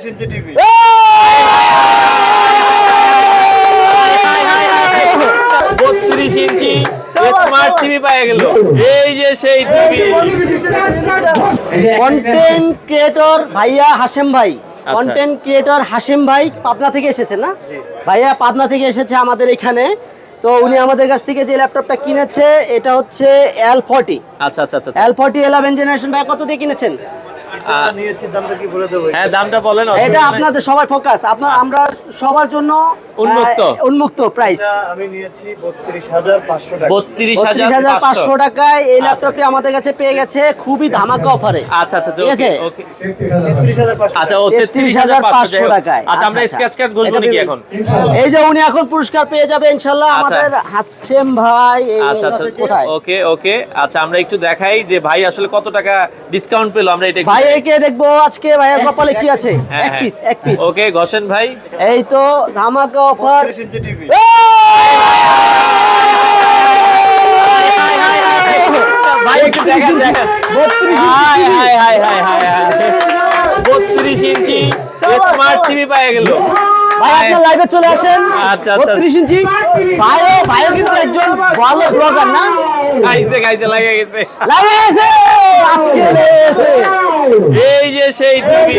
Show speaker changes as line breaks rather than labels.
Inch TV
বত্রিশ ইঞ্চি smart TV পাওয়া গেল এই যে সেই টিভি
কন্টেন্ট ক্রিয়েটর ভাইয়া হাসেম ভাই কন্টেন্ট ক্রিয়েটর হাসেম ভাই পাবনা থেকে এসেছেন না ভাইয়া পাবনা থেকে এসেছে আমাদের এখানে তো উনি আমাদের কাছ থেকে যে ল্যাপটপটা কিনেছে এটা হচ্ছে এল ফর্টি
আচ্ছা আচ্ছা আচ্ছা
এল ফর্টি ইলেভেন জেনারেশন ভাই কত দিয়ে কিনেছেন
আহ,
নিয়েছি দামটা কি বলে দেবো?
হ্যাঁ দামটা বলেন
এটা আপনাদের সবার ফোকাস আপনার আমরা সবার জন্য
উন্মুক্ত।
উন্মুক্ত প্রাইস
আমি নিয়েছি টাকা।
টাকায় এই ল্যাপটপটি আমাদের কাছে পেয়ে গেছে খুবই ধামাকা অফারে
আচ্ছা আচ্ছা ওকে ওকে। আচ্ছা ও
টাকায়।
আচ্ছা আমরা
আচ্ছা,
স্ক্র্যাচ কার্ড
আচ্ছা।
নাকি এখন?
এই যে উনি এখন পুরস্কার পেয়ে যাবে ইনশাল্লাহ
আচ্ছা।
আমাদের হাসেম ভাই
আচ্ছা আচ্ছা
কোথায়?
ওকে ওকে। আচ্ছা আমরা একটু দেখাই যে ভাই আসলে কত টাকা ডিসকাউন্ট পেল আমরা এটা
ভাই
দেখাই।
দেখব আজকে ভাইয়ের কপালে কি আছে।
হ্যাঁ,
এক
হ্যাঁ।
পিস এক পিস
ওকে ঘোষেন ভাই।
এই তো ধামাকা অফার
বত্রিশ ইঞ্চি টিভি।
ভাই একটু দেখেন দেখেন। হাই হাই হাই হাই হাই হাই। বত্রিশ ইঞ্চি স্মার্ট টিভি পাওয়া গেল।
ভাই আপনার লাইভে চলে আসেন।
আচ্ছা, আচ্ছা।
বত্রিশ ইঞ্চি। ভাই ভাইও কিন্তু একজন ভালো ব্লগার না?
খাইছে খাইছে লাগে গেছে।
লাগে গেছে! আজকে
সেই টিভি